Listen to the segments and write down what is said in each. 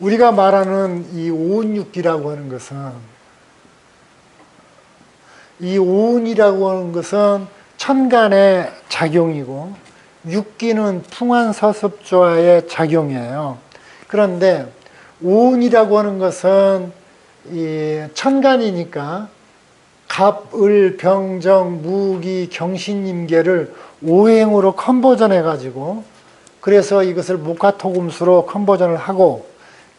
우리가 말하는 이 오운육기라고 하는 것은 이 오운이라고 하는 것은 천간의 작용이고 육기는 풍한서습조화의 작용이에요. 그런데 오운이라고 하는 것은 이 천간이니까 갑 을 병정 무기 경신임계를 오행으로 컨버전해 가지고 그래서 이것을 목화토금수로 컨버전을 하고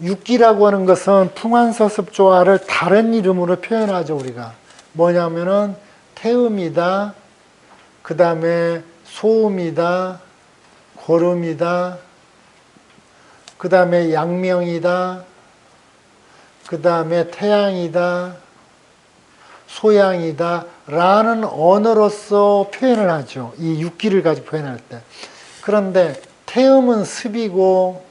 육기라고 하는 것은 풍한서습조화를 다른 이름으로 표현하죠 우리가. 뭐냐면은 태음이다 그 다음에 소음이다 고름이다 그 다음에 양명이다 그 다음에 태양이다 소양이다 라는 언어로서 표현을 하죠. 이 육기를 가지고 표현할 때. 그런데 태음은 습이고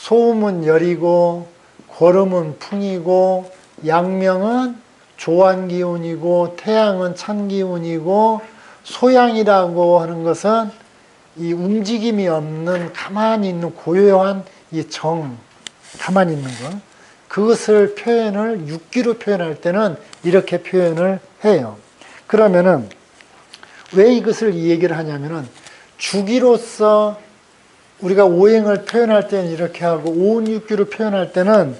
소음은 열이고 고름은 풍이고 양명은 조한 기운이고 태양은 찬 기운이고 소양이라고 하는 것은 이 움직임이 없는 가만히 있는 고요한 이 정, 가만히 있는 것. 그것을 표현을 육기로 표현할 때는 이렇게 표현을 해요. 그러면은 왜 이것을 이 얘기를 하냐면은 주기로서 우리가 오행을 표현할 때는 이렇게 하고 오운육기로 표현할 때는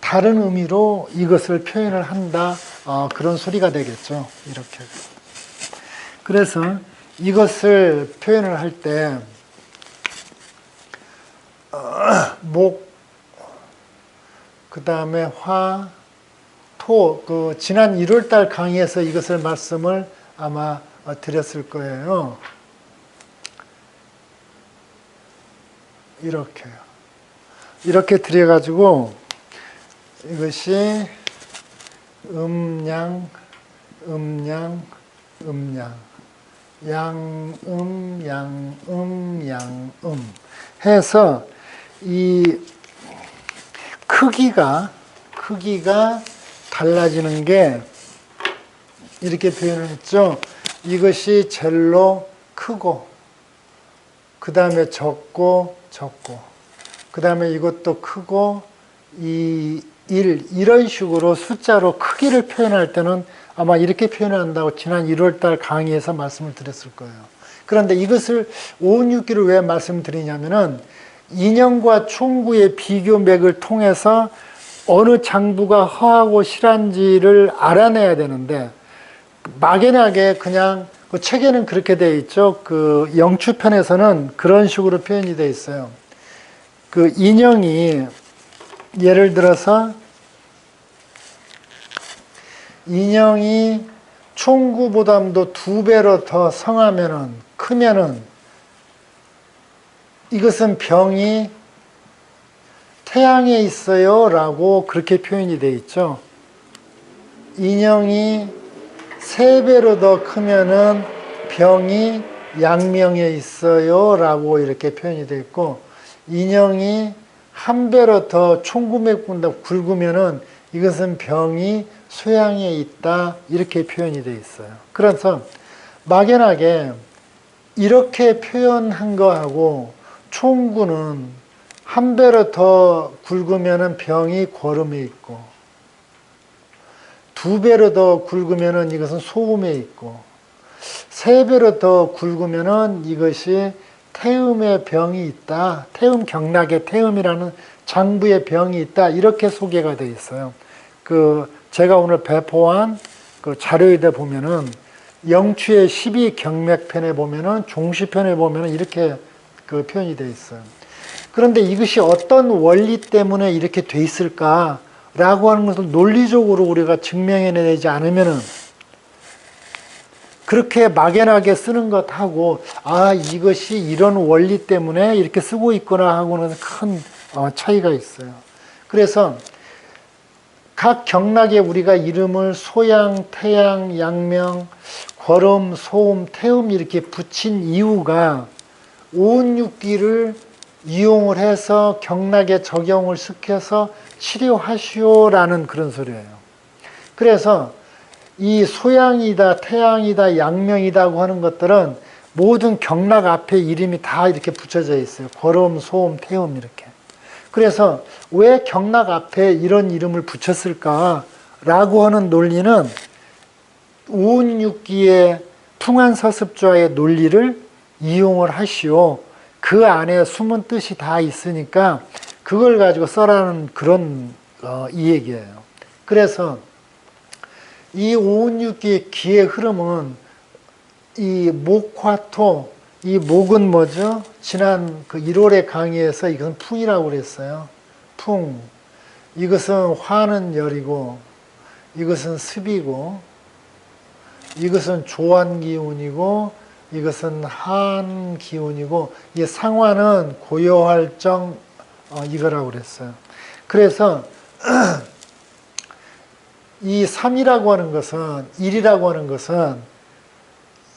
다른 의미로 이것을 표현을 한다. 어, 그런 소리가 되겠죠. 이렇게. 그래서 이것을 표현을 할 때, 어, 목, 그 다음에 화, 토, 그, 지난 1월달 강의에서 이것을 말씀을 아마 어, 드렸을 거예요. 이렇게요. 이렇게 드려가지고 이것이 음양, 음양, 음양, 양음, 양음, 양음 해서 이 크기가 크기가 달라지는 게 이렇게 표현을 했죠. 이것이 젤로 크고 그 다음에 적고 적고 그 다음에 이것도 크고 이 1, 이런 식으로 숫자로 크기를 표현할 때는 아마 이렇게 표현한다고 지난 1월달 강의에서 말씀을 드렸을 거예요. 그런데 이것을 오운육기를 왜 말씀드리냐면은 인형과 총구의 비교 맥을 통해서 어느 장부가 허하고 실한지를 알아내야 되는데 막연하게 그냥 그 책에는 그렇게 되어 있죠. 그 영추편에서는 그런 식으로 표현이 되어 있어요. 그 인형이 예를 들어서 인형이 총구보다도 두 배로 더 성하면은 크면은 이것은 병이 태양에 있어요 라고 그렇게 표현이 되어 있죠. 인형이 세 배로 더 크면은 병이 양명에 있어요 라고 이렇게 표현이 되어 있고 인형이 한 배로 더 총구맥보다 굵으면은 이것은 병이 소양에 있다 이렇게 표현이 되어 있어요. 그래서 막연하게 이렇게 표현한 거하고 총구는 한 배로 더 굵으면은 병이 고름에 있고 두 배로 더 굵으면은 이것은 소음에 있고 세 배로 더 굵으면은 이것이 태음의 병이 있다. 태음 경락의 태음이라는 장부의 병이 있다. 이렇게 소개가 되어 있어요. 그 제가 오늘 배포한 그 자료에 보면은 영추의 12 경맥편에 보면은 종시편에 보면은 이렇게 그 표현이 되어 있어요. 그런데 이것이 어떤 원리 때문에 이렇게 돼 있을까 라고 하는 것을 논리적으로 우리가 증명해내지 않으면은 그렇게 막연하게 쓰는 것하고 아 이것이 이런 원리 때문에 이렇게 쓰고 있구나 하고는 큰 어, 차이가 있어요. 그래서 각 경락에 우리가 이름을 소양, 태양, 양명, 거름, 소음, 태음 이렇게 붙인 이유가 오운육기를 이용을 해서 경락에 적용을 시켜서 치료하시오라는 그런 소리예요. 그래서 이 소양이다, 태양이다, 양명이다고 하는 것들은 모든 경락 앞에 이름이 다 이렇게 붙여져 있어요. 거름, 소음, 태음 이렇게. 그래서 왜 경락 앞에 이런 이름을 붙였을까라고 하는 논리는 우은육기의 풍안서습좌의 논리를 이용을 하시오. 그 안에 숨은 뜻이 다 있으니까 그걸 가지고 써라는 그런 어, 이 얘기예요. 그래서 이 오은육기의 기의 흐름은 이 목화토, 이 목은 뭐죠? 지난 그 1월의 강의에서 이것은 풍이라고 그랬어요. 풍. 이것은 화는 열이고, 이것은 습이고, 이것은 조한 기운이고, 이것은 한 기운이고, 이 상화는 고요활정, 어, 이거라고 그랬어요. 그래서 이 3이라고 하는 것은, 1이라고 하는 것은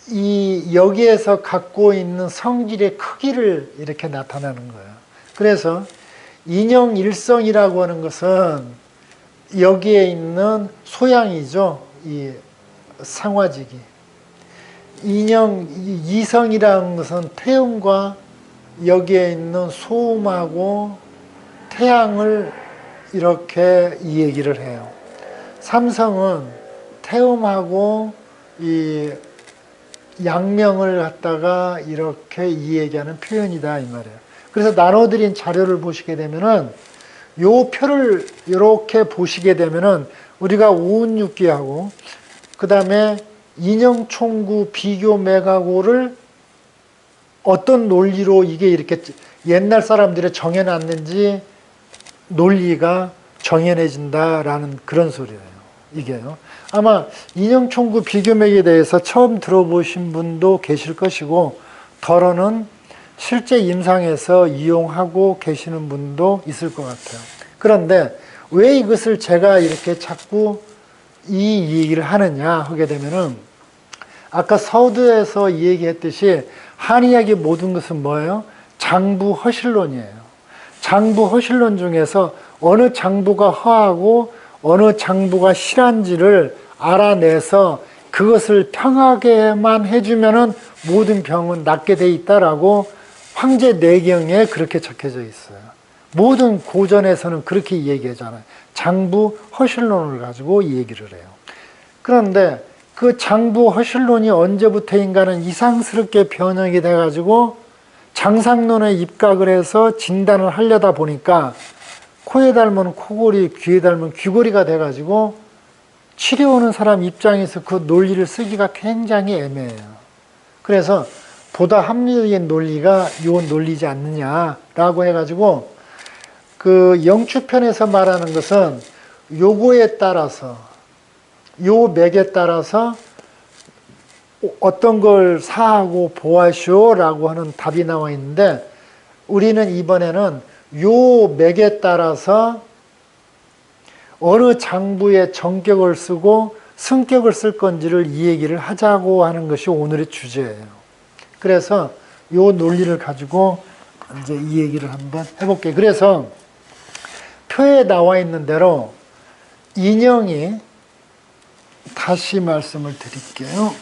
이 여기에서 갖고 있는 성질의 크기를 이렇게 나타내는 거예요. 그래서 인형 일성이라고 하는 것은 여기에 있는 소양이죠. 이 상화직이. 인형 이성이라는 것은 태음과 여기에 있는 소음하고 태양을 이렇게 이 얘기를 해요. 삼성은 태음하고 이 양명을 갖다가 이렇게 이 얘기하는 표현이다 이 말이에요. 그래서 나눠드린 자료를 보시게 되면은 요 표를 이렇게 보시게 되면은 우리가 오운육기하고 그 다음에 인형총구 비교 매가고를 어떤 논리로 이게 이렇게 옛날 사람들이 정해놨는지 논리가 정연해진다라는 그런 소리예요. 이게요. 아마 인형총구 비교맥에 대해서 처음 들어보신 분도 계실 것이고 덜어는 실제 임상에서 이용하고 계시는 분도 있을 것 같아요. 그런데 왜 이것을 제가 이렇게 자꾸 이 얘기를 하느냐 하게 되면은 아까 서두에서 이 얘기했듯이 한의학의 모든 것은 뭐예요? 장부 허실론이에요. 장부 허실론 중에서 어느 장부가 허하고 어느 장부가 실한지를 알아내서 그것을 평하게만 해주면은 모든 병은 낫게 돼 있다라고 황제 내경에 그렇게 적혀져 있어요. 모든 고전에서는 그렇게 얘기하잖아요. 장부 허실론을 가지고 이 얘기를 해요. 그런데 그 장부 허실론이 언제부터인가는 이상스럽게 변형이 돼가지고 장상론에 입각을 해서 진단을 하려다 보니까 코에 닮은 코골이, 귀에 닮은 귀골이가 돼가지고 치료하는 사람 입장에서 그 논리를 쓰기가 굉장히 애매해요. 그래서 보다 합리적인 논리가 요 논리지 않느냐라고 해가지고 그 영추편에서 말하는 것은 요거에 따라서 요 맥에 따라서 어떤 걸 사하고 보아쇼라고 하는 답이 나와 있는데 우리는 이번에는 요 맥에 따라서 어느 장부의 정격을 쓰고 승격을 쓸 건지를 이 얘기를 하자고 하는 것이 오늘의 주제예요. 그래서 요 논리를 가지고 이제 이 얘기를 한번 해볼게요. 그래서 표에 나와 있는 대로 인형이 다시 말씀을 드릴게요.